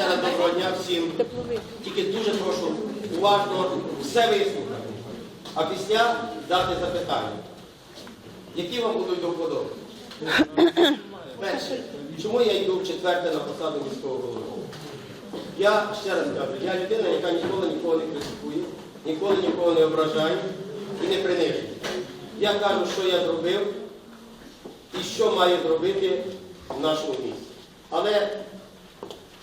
Ще доброго дня всім. Тільки дуже прошу уважно все вислухати, а після дати запитання. Які вам будуть до вподоби? Перше, чому я йду в четверте на посаду міського голови? Я ще раз кажу, я людина, яка ніколи нікого не критикує, ніколи нікого не ображає і не принижує. Я кажу, що я зробив і що має зробити в нашому місті. Але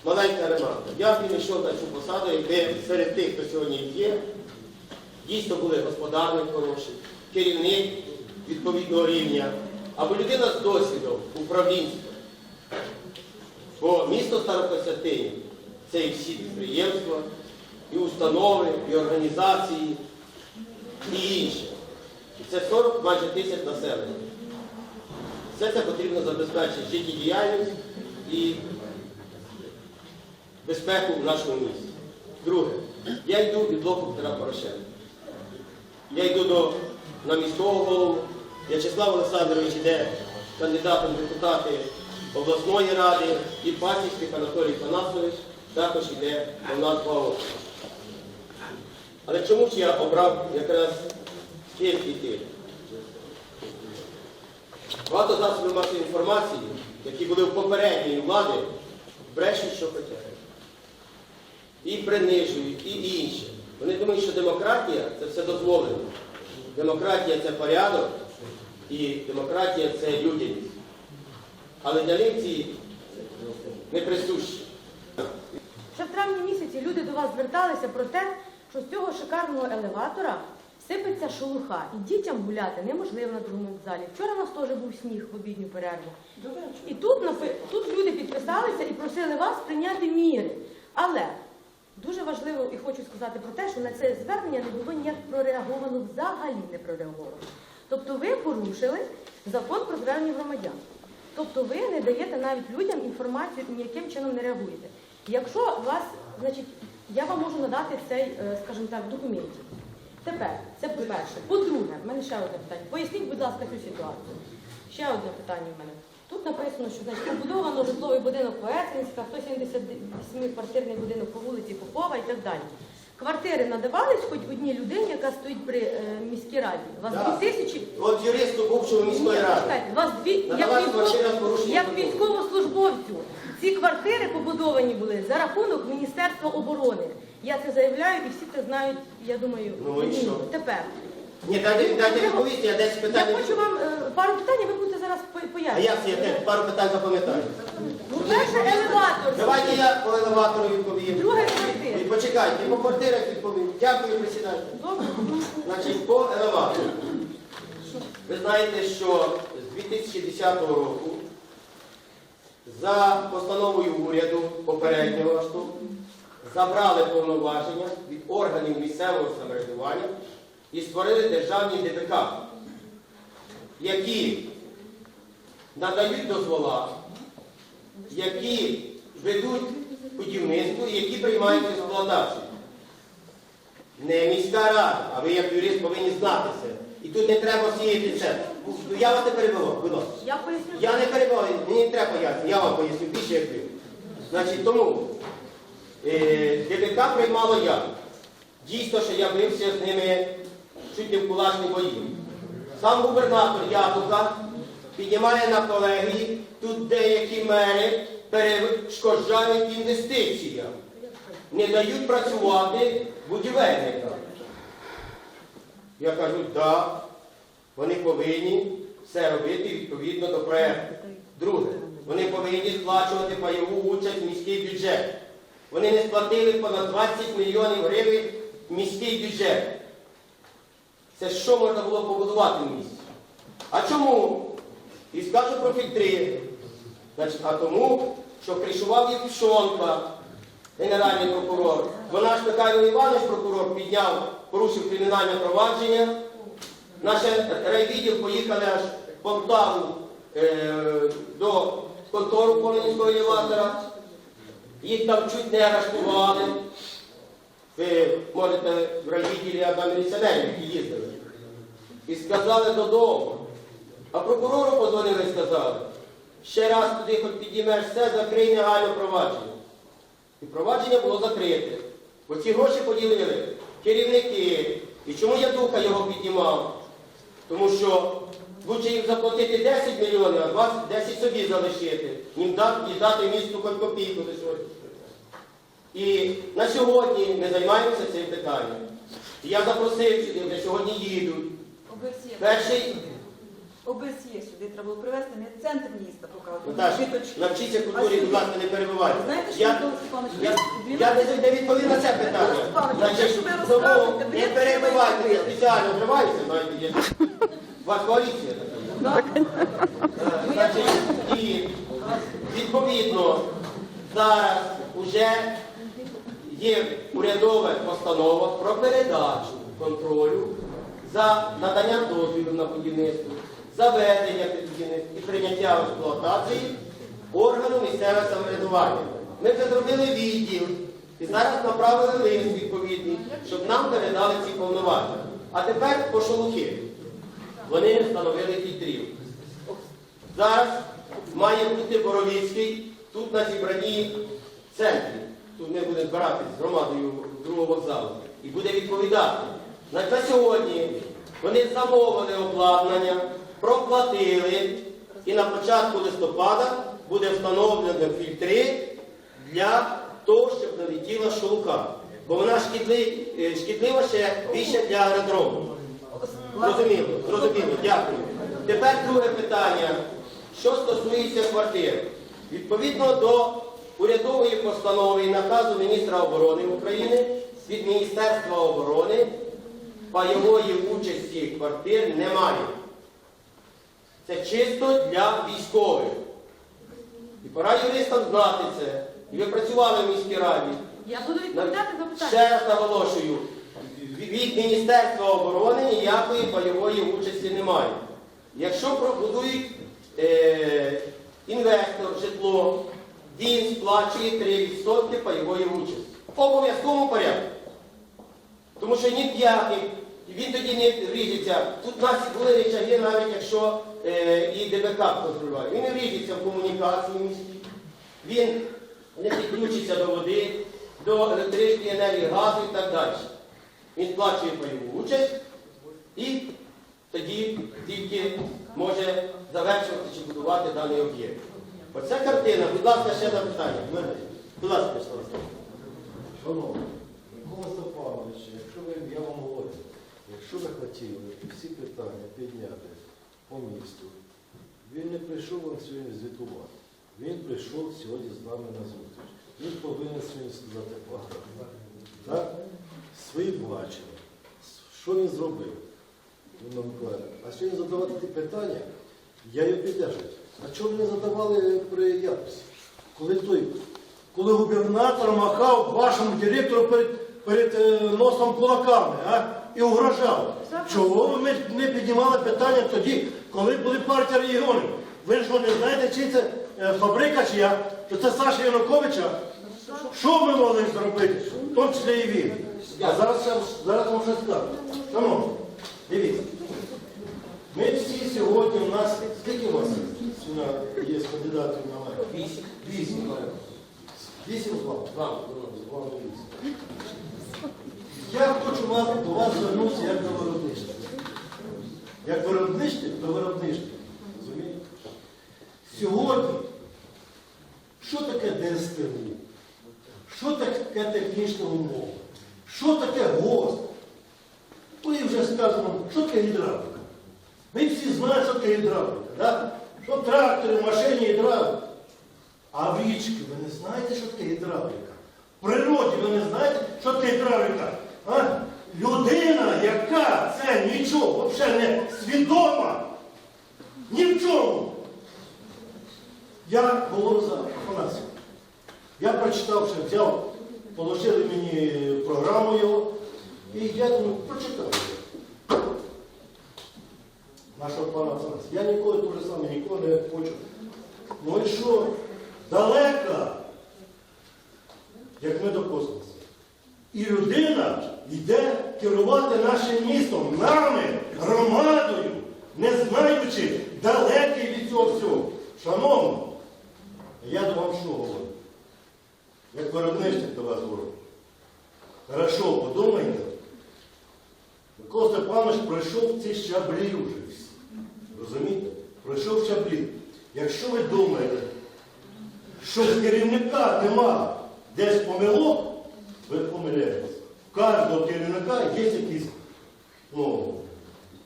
маленька ремарка. Я б не йшов на цю посаду, якби серед тих, хто сьогодні є, дійсно були господарник хороший, керівник відповідного рівня, або людина з досвідом управлінська. Бо місто Старокостянтинів це і всі підприємства, і установи, і організації, і інше. І це 40 майже тисяч населення. Все це потрібно забезпечити життєдіяльність і безпеку в нашому місті. Друге, я йду від блоку Петра Порошенка. Я йду до, на міського голову. В'ячеслав Олександрович йде кандидатом в депутати обласної ради і Пасічник Анатолій Панасович також йде до нас два роки. Але чому ж я обрав якраз тих і тих? Багато засобів масової інформації, які були в попередньої влади, брешуть, що хочуть. І принижують, і інше. Вони думають, що демократія це все дозволено. Демократія це порядок, і демократія це людяність. Але для них ці не присущі. Ще в травні місяці люди до вас зверталися про те, що з цього шикарного елеватора сипеться шелуха, і дітям гуляти неможливо на другому залі. Вчора у нас теж був сніг в обідню перерву. І тут, тут люди підписалися і просили вас прийняти міри. Але дуже важливо і хочу сказати про те, що на це звернення не було ніяк прореаговано, взагалі не прореаговано. Тобто ви порушили закон про звернення громадян. Тобто ви не даєте навіть людям інформацію ніяким чином не реагуєте. Якщо вас, значить, я вам можу надати цей, е, скажімо так, документ. Тепер, це по-перше. По-друге, в мене ще одне питання. Поясніть, будь ласка, цю ситуацію. Ще одне питання в мене. Написано, що значить, побудовано житловий будинок Поесенська, 178 квартирний будинок по вулиці Попова і так далі. Квартири надавались хоч одній людині, яка стоїть при е, міській раді. У вас Да. дві тисячі От юристу бувшого міської ні, ради. почекайте, вас дві, як, з порушенням як закону. військовослужбовцю. Ці квартири побудовані були за рахунок Міністерства оборони. Я це заявляю і всі це знають, я думаю, Ну і що? тепер. Ні, дайте, дайте відповісти, я десь Я питання. хочу вам е, пару питань, і ви будете зараз по- А пояснювати. як це я теж пару питань запам'ятаю? Ну, перше елеватор. Давайте я по елеватору відповім. Друге І. Почекайте, і по квартирах відповім. Дякую, присідайте. Добре? Значить, по елеватору. Ви знаєте, що з 2010 року за постановою уряду попереднього аж забрали повноваження від органів місцевого самоврядування і створили державні ДПК, які надають дозвола, які ведуть будівництво і які приймають експлуатацію. Не міська рада, а ви як юрист повинні знати це. І тут не треба сіяти це. Я вас не перебивав, будь ласка. Я поясню. Я не перебивав, мені не треба пояснити, я вам поясню більше як ви. Значить, тому е, ДТК приймало я. Дійсно, що я бився з ними не в кулачні. Сам губернатор Ятука піднімає на колегії, тут деякі мери перешкоджають інвестиціям, не дають працювати будівельникам. Я кажу, так, да, вони повинні все робити відповідно до проєкту. Друге, вони повинні сплачувати пайову участь в міський бюджет. Вони не сплатили понад 20 мільйонів гривень в міський бюджет. Це що можна було побудувати в місті? А чому? І скажу про фільтри. Значить, а тому, що кришував Євшонка, генеральний прокурор. Вона ж Михайло Іванович, прокурор, підняв, порушив кримінальне провадження. Наш райвідділ поїхали аж Полтаву е, до контору Комінського елеватора. Їх там чуть не арештували. Ви можете в райвідділі які їздили. І сказали додому. А прокурору подзвонили і сказали, ще раз туди хоч підіймеш все, закрий негайно провадження. І провадження було закрите. Бо ці гроші поділили керівники. І чому я духа його піднімав? Тому що лучше їм заплатити 10 мільйонів, а 20, 10 собі залишити. Їм дати, місту хоч копійку за сьогодні. І на сьогодні ми займаємося цим питанням. І я запросив сюди, вже сьогодні їдуть. ОБСЄ. Перший, ОБСЄ сюди треба було привезти, не центр міста показувати. Наташ, Квіточки. навчіться культурі, будь ласка, не перебивайте. Знаєте, що Я, Микола Степанович, я, він- я не, не відповів на це питання. Степанович, Значить, що ви тому розказуєте, не перебивайте, я спеціально вживаюся, знаєте, є. У вас коаліція така. Е, Значить, і відповідно зараз уже є урядова постанова про передачу контролю за надання дозволів на будівництво, заведення будівництва і прийняття експлуатації органу місцевого самоврядування. Ми вже зробили відділ і зараз направили лист відповідний, щоб нам передали ці повноваження. А тепер по шолухи. Вони встановили фільтрів. Зараз має бути Боровіцький тут на зібранні центрі. Ми будемо збиратися з громадою другого вокзалу. І буде відповідати. На сьогодні вони замовили обладнання, проплатили, і на початку листопада буде встановлено фільтри для того, щоб не летіла шелуха. Бо вона е, шкідлива ще більше для аеродрому. Зрозуміло, зрозуміло, дякую. Тепер друге питання, що стосується квартир. Відповідно до урядової постанови і наказу міністра оборони України від Міністерства оборони пайової участі квартир немає. Це чисто для військових. І пора юристам знати це. І ви працювали в міській раді. Я буду відповідати за питання. Ще раз наголошую, від Міністерства оборони ніякої пайової участі немає. Якщо пробудують е, інвестор житло, він сплачує 3% пайової участі. В обов'язковому порядку. Тому що ні п'ятий, він тоді не вріжеться. Тут у нас були речаги, навіть якщо е, і ДБК контролює. Він не вріжеться в комунікації міській. Він не підключиться до води, до електричної енергії, газу і так далі. Він сплачує пайову участь і тоді тільки може завершувати чи будувати даний об'єкт. Оця картина, будь ласка, ще запитання. Будь ласка, Васильович. Шановні, Микола Степанович, якщо ви, я вам говорю, якщо ви хотіли всі питання підняти по місту, він не прийшов вам сьогодні звітувати. Він прийшов сьогодні з нами на зустріч. Він повинен сьогодні сказати програму. Так? Свої бачення. Що він зробив? А сьогодні задавати ті питання, я його піддержую. А чого ви не задавали при якості? Коли той коли губернатор махав вашому директору перед, перед е, носом кулаками а? і угрожав. Чого ми не піднімали питання тоді, коли були партія регіонів? Ви що не знаєте, чи це е, фабрика чия, що це Саша Януковича? Що ми могли зробити? В тому числі і він. А зараз, я- зараз вам щось скажу. Шановні, дивіться. Ми всі сьогодні у нас, скільки у вас сьогодні є кандидатів на мер? Вісім. Вісім. Вісім з. Вам. З вами вісім. Я хочу вас, до вас звернутися як до виробництва. Як виробничник, до виробничника. Розумієте? Сьогодні, що таке ДСТУ? Що таке технічна умова? Що таке ГОСТ? Ну і вже скажемо, що таке гідравліка? Ми всі знаємо, що таке гідравліка. Да? Що трактори, машині, гідравліка. А в річці ви не знаєте, що таке гідравліка? В природі ви не знаєте, що таке гідравліка? А? Людина, яка це нічого взагалі не свідома, ні в чому. Я говорю за Афанасія. Я прочитав, що взяв, положили мені програму його, і я думаю, прочитав нашого пана Франція. Я ніколи те ж саме, ніколи не хочу. Ну і що? Далека, як ми до космосу. І людина йде керувати нашим містом, нами, громадою, не знаючи далекий від цього всього. Шановні, я до вам що говорю? Як виробничник до вас говорю. Хорошо, подумайте. Микола Степанович пройшов ці щаблі вже. Розумієте? Пройшов щаблі. Якщо ви думаєте, що в керівника нема десь помилок, ви помиляєтесь. У кожного керівника є якісь ну,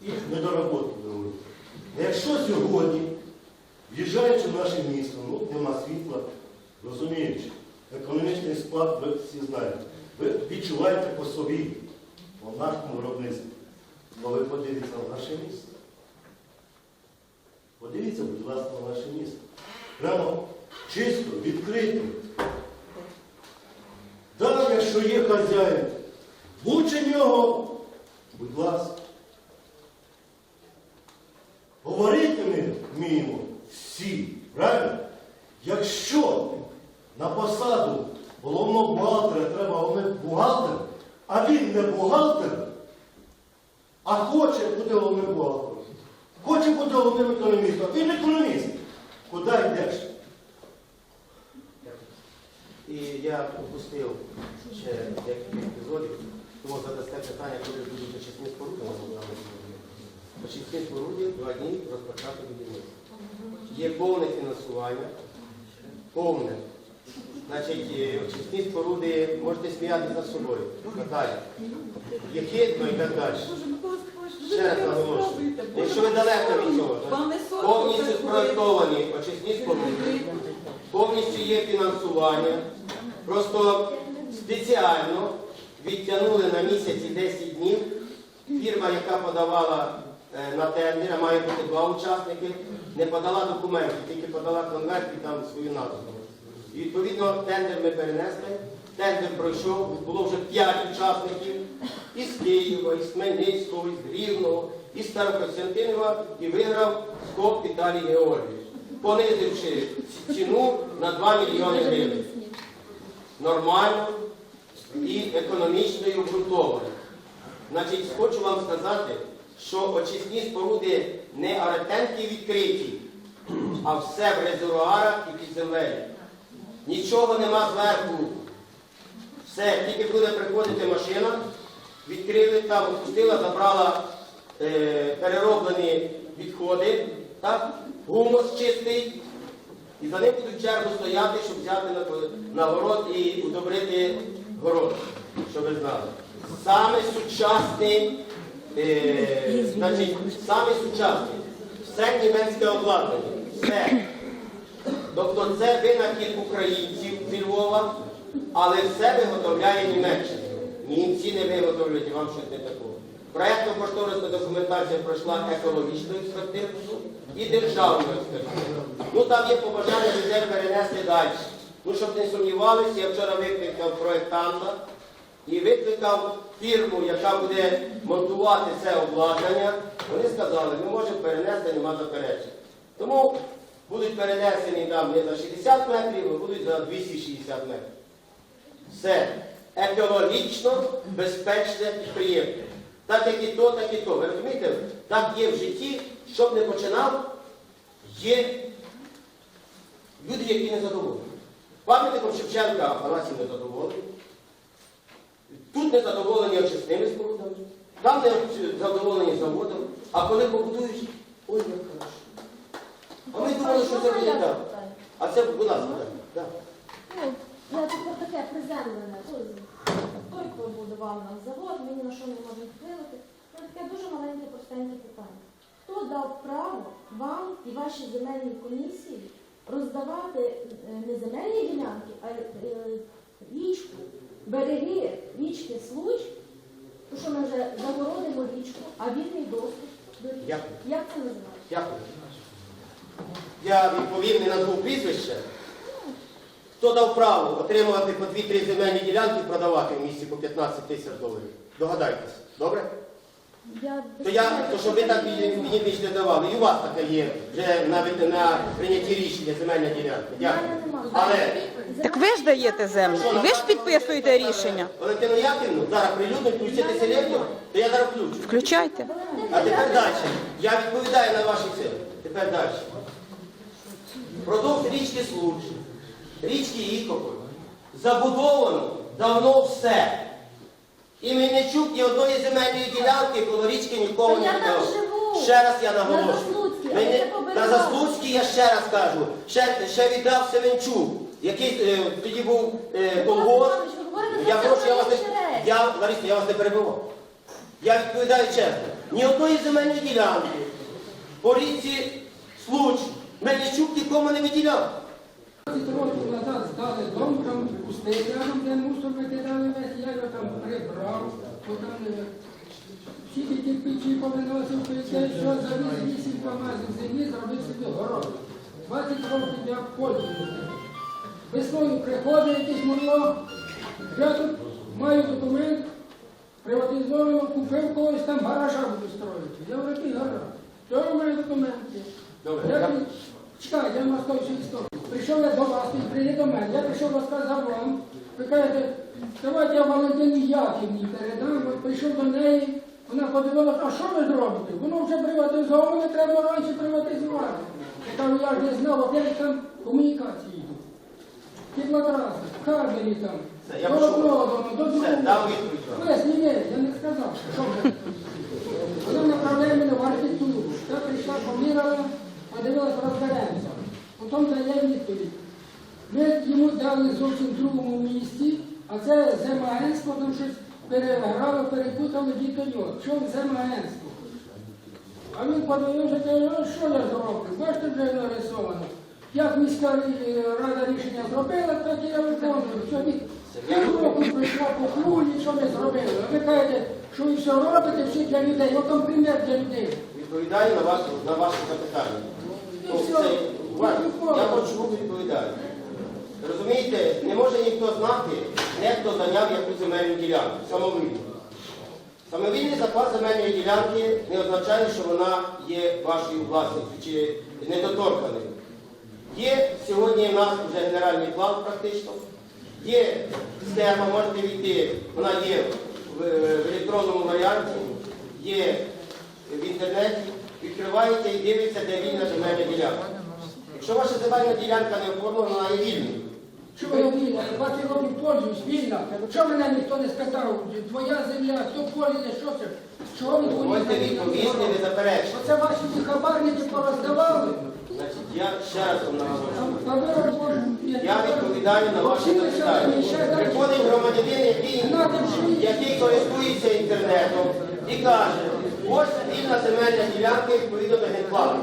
їх недоработки. говорю. Якщо сьогодні, в'їжджаючи в наше місто, ну, нема світла, розуміючи, економічний склад ви всі знаєте, ви відчуваєте по собі, по нашому виробництві. Але ви подивіться на наше місто. Подивіться, будь ласка, на наше місто. Прямо чисто, відкрито. Так, якщо є хазяїн, лучше нього, будь ласка. Говорити ми вміємо всі, правильно? Якщо на посаду головного бухгалтера треба головний бухгалтер, а він не бухгалтер, а хоче бути головним бухгалтером, хоче бути головним економістом, він економіст. Куди йдеш? І я пропустив ще декілька епізодів, тому задасте питання, коли будуть очисні споруди на Богдану. Очисні споруди два дні розпочати будівництво. Є повне фінансування, повне. Значить, е, очисні споруди можете сміяти за собою. Наталя. Є хитно і так далі. Боже, Микола Степанович, ну ви Ще раз наголошую. Якщо ви далеко від цього, повністю це спроектовані очисні споруди, повністю є фінансування. Просто спеціально відтягнули на місяці 10 днів. Фірма, яка подавала е, на тендер, а має бути два учасники, не подала документи, тільки подала конверт і там свою назву. І, Відповідно, тендер ми перенесли. Тендер пройшов, було вже 5 учасників із Києва, із Хмельницького, із Рівного, із Старокостянтинова і виграв СКОП Віталій Георгійович, понизивши ціну на 2 мільйони гривень нормально і економічно і обґрунтовано. Значить, хочу вам сказати, що очисні споруди не аретенки відкриті, а все в резервуарах і під землею. Нічого нема зверху. Все, тільки буде приходити машина, відкрили там, опустила, забрала е, перероблені відходи, так? гумус чистий, і за ним будуть чергу стояти, щоб взяти на, на город і удобрити город, щоб ви знали. Саме сучасний, е, значить, саме сучасний, все німецьке обладнання, все. Тобто це винахід українців зі Львова, але все виготовляє Німеччина. Німці не виготовлюють і вам щось не такого. Проєктно-кошторисна документація пройшла екологічну експертизу і державну експертизу. Ну там є побажання людей перенести далі. Ну, щоб не сумнівалися, я вчора викликав проєктанта і викликав фірму, яка буде монтувати це обладнання. Вони сказали, ми можемо перенести, нема заперечень. Тому будуть перенесені там не за 60 метрів, а будуть за 260 метрів. Все. Екологічно безпечне підприємство. Так як і то, так і то. Ви розумієте? Так є в житті, щоб не починав, є люди, які не задоволені. Пам'ятником Шевченка Афанасій не задоволений. Тут не задоволені очисними спорудами, там не задоволені заводом, а коли побудуєш, ой, як хорошо. А ми думали, що це буде так. А це, будь ласка, так. Ну, я тепер таке приземлене. Той, хто будував нам завод, ми ні на що не можемо впливати. Ну, таке дуже маленьке, простеньке питання. Хто дав право вам і вашій земельній комісії роздавати е, не земельні ділянки, а е, річку, береги річки Случ, тому що ми вже загородимо річку, а вільний доступ до річки. Як це називається? Дякую. Я відповім не назву прізвище. Хто дав право отримувати по 2-3 земельні ділянки і продавати в місті по 15 тисяч доларів? Догадайтеся, добре? Я То я, то щоб ви так мені більш не давали. І у вас таке є вже навіть на прийнятті рішення земельна ділянка. Дякую. Але Так ви ж даєте землю, і ви ж підписуєте рішення. Валентину Яківну зараз прилюдно включити селектор, то я зараз включу. Включайте. А тепер далі. Я відповідаю на ваші цілі. Тепер далі. Продовж річки Случ, річки Ікополь, забудовано давно все. І Мельничук ні одної земельної ділянки коло річки нікому не я там віддав. живу. Ще раз я На наголошую. Заслуцькій, а я на Заслуцькій я ще раз кажу. Ще, ще віддав Семенчук, який е, тоді був е, колгосп. Іванович, ви говорите Я прошу, я вас не, речі. я, Лариса, я вас не перебивав. Я відповідаю чесно. Ні одної земельної ділянки по річці Случ Мельничук нікому не виділяв. 20 років назад здали дом, там пустий рядом, де мусор викидали весь, я його там прибрав, бо там е, всі ті кирпичі повиносив, пише, що завіз 8 камазів землі, зробив собі город. 20 років я пользуюся. Весною приходить якийсь мурло, я тут маю документ, приватизовано, купив когось там гаража буду строїти. Я в який гараж? Що я маю документи? Добре, Я Чекай, я розкажу всю історію. Прийшов я до вас, він прийде до мене. Я прийшов розказав вам. Ви кажете, давайте я Валентині Яківні передам. Прийшов до неї, вона подивилася, а що ви зробите? Воно вже приватизоване, треба раніше приватизувати. Я кажу, я ж не знав, опять там комунікації йдуть. Теплотраса, кабелі там, Все, я до пішов. одного, до Все, другого. дав відповідь. Лесь, ні, ні, я не сказав, що ви. Вона направляє мене в архітектуру. Я прийшла, поміряла, подивилась, розберемося. Потім дає відповідь. Ми йому дали зовсім другому місці, а це земагентство там щось переграло, перепутали дітоньок. Що земагентство? А він подивився, каже, ну що я зроблю? Бачите, вже нарисовано. Як міська рада рішення зробила, так і я виконую. Сьогодні півроку прийшла по кругу, нічого не зробили. А ви кажете, що ви все робите, всі для людей. От там примір для людей. Відповідаю на ваше, на запитання. Ну, все. Уважно, я почув відповідаю. Розумієте, не може ніхто знати, де хто зайняв яку земельну ділянку. Самовільно. Самовільний запас земельної ділянки не означає, що вона є вашою власністю чи недоторканою. Є сьогодні в нас вже генеральний план практично, є схема, можете війти, вона є в, в електронному варіанті, є в інтернеті, відкриваєте і дивитеся, де вільна земельна ділянка. Якщо ваша земельна ділянка не оформлена, вона є вільною. Чого я вільна? Я 20 років пользуюсь, вільна. Чого мене ніхто не спитав? Твоя земля, хто пользує, що це? Чого ви Можете відповісти, не заперечити. Оце ваші ті хабарники пороздавали. Значить, я ще раз вам наголошую. Я відповідаю на ваше запитання. Приходить громадянин, який, який користується інтернетом і каже, ось вільна земельна ділянка відповідно до генплану.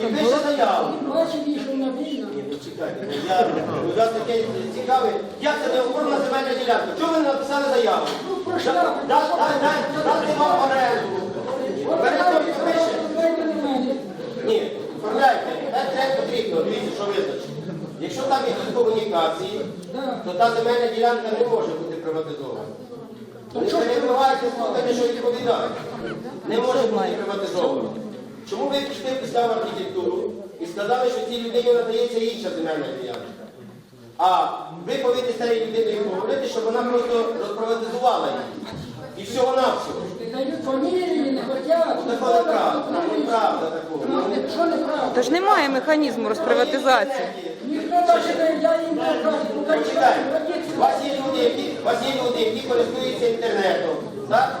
І пише заяву. Ну ну, я, ну, таке цікаве, як це не оформлена земельна ділянка? Чому ви не написали заяву? Ну, Дати вам оренду. Бере хтось і пише. Ні, оформляйте. Це потрібно, дивіться, що визначить. Якщо там йдуть комунікації, то та земельна ділянка не може бути приватизована. Не перебивайте, слухайте, що відповідає. Не може бути приватизована. Чому ви пішли писав архітектуру і сказали, що цій людині надається інша земельна ділянка? А ви повинні з цією людиною поговорити, щоб вона просто розприватизувала її. І всього-навсього. Дають фамілії, не хотять. Такого неправда, неправда такого. Ну, Що неправда? Тож немає механізму розприватизації. Ніхто навіть не я їм не кажу. Почекайте, у вас є люди, які, у вас є люди, які користуються інтернетом. Так?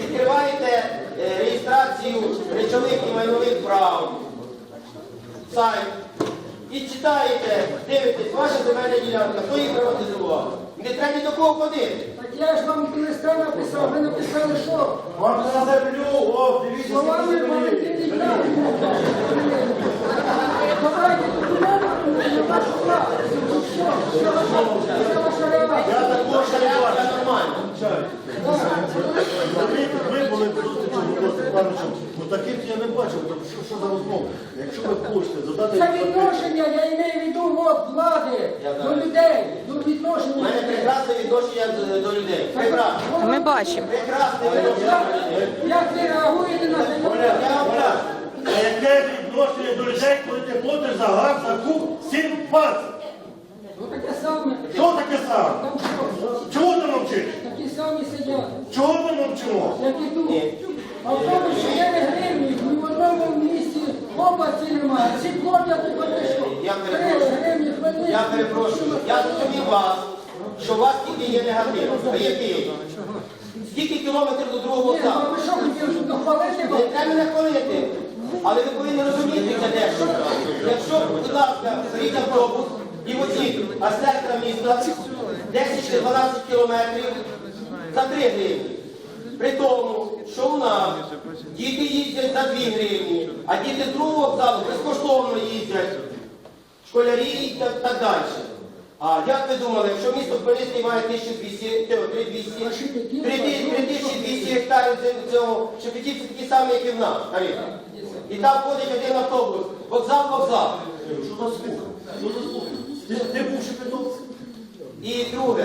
Відкриваєте е, реєстрацію речових і майнових прав, сайт, і читаєте, дивитесь, ваша земельна ділянка, хто її приватизував. Не треба ні до кого ходити. Так я ж вам листа написав, ви написали що? Вам на землю, о, дивіться, Словами скільки землі. Давайте документи на вашу Все, все ваша- реакція. Я також не бачу. Це нормально. Ви були з Миколою ну таких я не бачив, що, що за розмова? Якщо ви хочете задати... Це відношення, я маю в виду от, влади до людей, до У відношення. мене прекрасне відношення до- людей. Прекрасне. Ми бачимо. Прекрасне відношення до людей. Як ви реагуєте на це? Я. А яке відношення до людей, коли ти платиш за газ, за куб 7 баксів? Ну таке саме. Що таке саме? Там сидять. Чого ми мовчимо? Як і тут. А в тому, що є не гривні, ні в одному місці області немає. Всі платять і що. Я Три перепрошую. гривні. Я перепрошую. Я зрозумів вас, що у вас тільки є негатив. А який? Скільки кілометрів до другого Ні, ну ви що хотіли тут дохвалити? Не треба мене хвалити. Але ви повинні розуміти це дещо. Якщо, будь ласка, беріть автобус і возіть аж з центра міста 10 чи 12 кілометрів за 3 гривні. При тому, що у нас діти їздять за 2 гривні, а діти з другого вокзалу безкоштовно їздять, школярі і так, так далі. А як ви думали, якщо місто Хмельницький має 1200, 3200, 3200 гектарів цього- Шепетівці такі самі, як і в нас. І там ходить один автобус, вокзал, вокзал. Що за слух? Що за слух? Ти, був Шепетовський? І друге,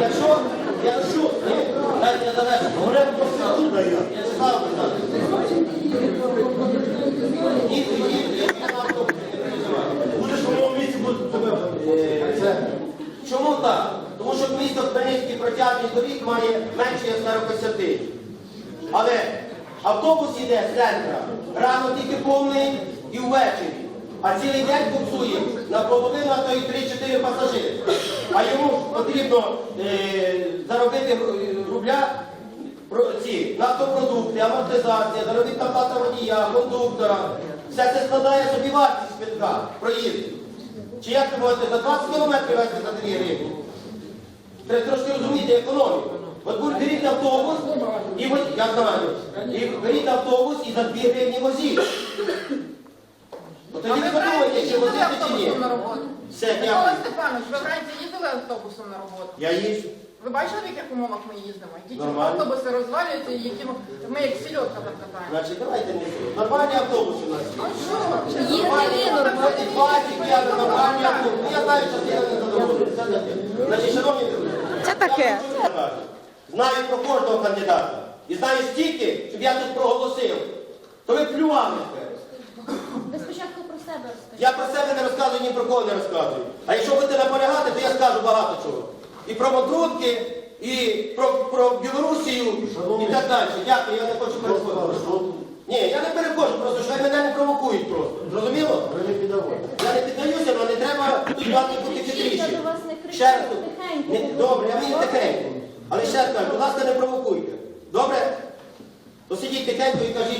якщо, якщо, ні, дайте я завершу. Говорять про секунда я. Я не знав автобусі, не переживайте. Будеш в моєму місці, буде тебе. Це- Чому так? Тому що місто Хмельницький протяжність доріг має менше як 40 Але автобус йде з центра, рано тільки повний і ввечері. А цілий день курсує на половину, а то й 3-4 пасажири. А йому потрібно е, заробити е, рубля ці нафтопродукти, амортизація, заробітна плата водія, кондуктора. Все це складає собі вартість квитка, проїзду. Чи як ви можете за 20 кілометрів вести за 3 гривні? Треба трошки розуміти економіку. От будь беріть автобус і ви- я знаю, і беріть автобус і за 2 гривні возіть. Тоді ви подумайте, чи возити чи ні. На? Все, Микола дякую. Степанович, ви вранці їздили автобусом на роботу? Я їжджу. Ви бачили, в яких умовах ми їздимо? Які Нормально. автобуси розвалюються, і які ми- ми як сільотка там катаємо. Значить, давайте не Нормальні автобуси у нас є. Їздили Хоч 20, я нормальні автобуси. Ну, Я знаю, що я не задоволений. Це таке. Значить, шановні друзі, Це таке. я вам хочу. Знаю про кожного кандидата. І знаю стільки, щоб я тут проголосив. То ви плювали тепер. Ви спочатку про себе розкажіть. Я про себе не розказую, ні про кого не розказую. А якщо будете наполягати, то я скажу багато чого. І про Мадрутки, і про, про Білорусію, і так далі. Дякую, я не хочу переходити. Ні, я не переходжу, просто що мене не провокують просто. Зрозуміло? Ви не піддавайте. Я не піддаюся, але не треба тут мати бути хитріші. не Ще раз тут. тихенько Не- говорить. Добре, я мені тихенько. Але ще раз кажу, будь ласка, не провокуйте. Добре? То сидіть тихенько і кажіть.